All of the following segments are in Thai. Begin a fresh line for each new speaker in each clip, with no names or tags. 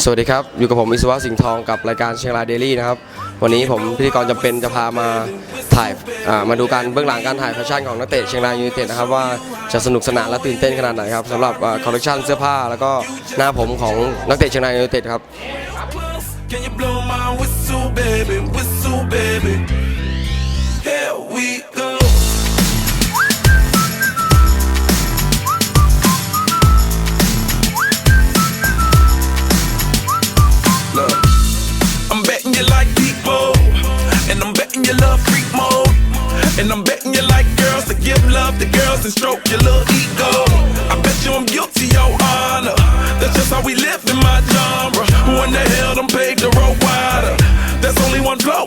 สวัสดีครับ อยู่กับผมอิสวะสิงห์ทองกับรายการเชียงรายเดลี่นะครับ วันนี้ผมพิธีกรจำเป็นจะพามาถ่ายมาดูการเบื้องหลังการถ่ายแฟชั่นของนักเตะเชียงรายยูไนเต็ดนะครับว่าจะสนุกสนานและตื่นเต้นขนาดไหนครับสำหรับคอลเลคชันเสื้อผ้าแล้วก็หน้าผมของนักเตะเชียงรายยูไนเต็ดครับ
freak mode, and I'm betting you like girls to give love to girls and stroke your little ego. I bet you I'm guilty, your honor. That's just how we live in my genre. Who in the hell done paved the road wider? There's only one blow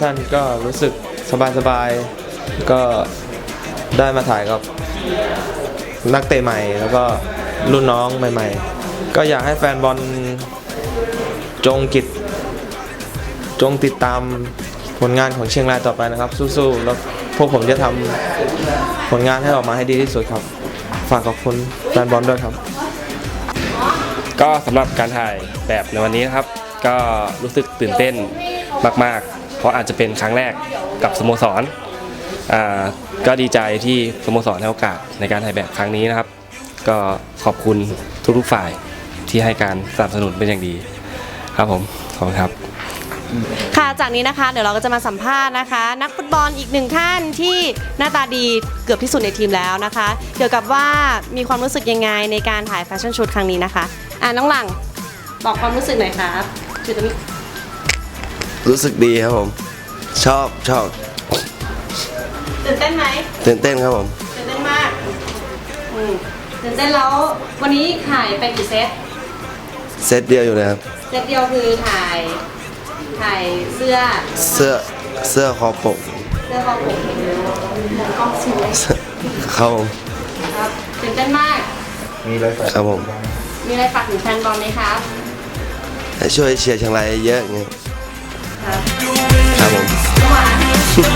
ชั่นก็รู้สึกสบายๆ ก็ได้มาถ่ายกับนักเตะใหม่ แล้วก็รุ่นน้องใหม่ ๆ ก็อยากให้แฟนบอลจงกิจจงติดตามผลงานของเชียงรายต่อไปนะครับ สู้ๆ แล้วพวกผมจะทำผลงานให้ออกมาให้ดีที่สุดครับ ฝากขอบคุณแฟนบอลด้วยครับ
ก็สำหรับการถ่ายแบบในวันนี้นะครับ ก็รู้สึกตื่นเต้นมาก ๆ เพราะอาจจะเป็นครั้งแรกกับสโมสร ก็ดีใจที่สโมสรให้โอกาสในการถ่ายแบบครั้งนี้นะครับ ก็ขอบคุณทุกๆฝ่ายที่ให้การสนับสนุนเป็นอย่างดี ครับผม ขอบคุณครับ
ค่ะจากนี้นะคะ เดี๋ยวเราก็จะมาสัมภาษณ์นะคะ นักฟุตบอลอีกหนึ่งท่านที่หน้าตาดีเกือบที่สุดในทีมแล้วนะคะ เกี่ยวกับว่ามีความรู้สึกยังไงในการถ่ายแฟชั่นชุดครั้งนี้นะคะ อ่าน้องหลังบอกความรู้สึกหน่อยครับจุดนี้
รู้สึกดีครับผม ชอบชอบ
ตื่นเต้นไหม
ตื่นเต้นครับผม
ตื่นเต้นมากอืมตื่นเต้นแล้ววันนี้ถ่ายไปกี่เซต
เซตเดียวอยู่เลยครับ
เซตเดียวคือถ่ายถ่ายเสื้อ
เสื้อเสื้อคอปก
เสื้อคอปกมองกล้องสวย
ครับผม
ครับตื่นเต้นมาก
ครับผม
มีอะไรฝากถึงแฟนบอลไหมครับ
ให้ช่วยเชียร์เชียงรายเยอะๆอย่างเงี้ย
ครั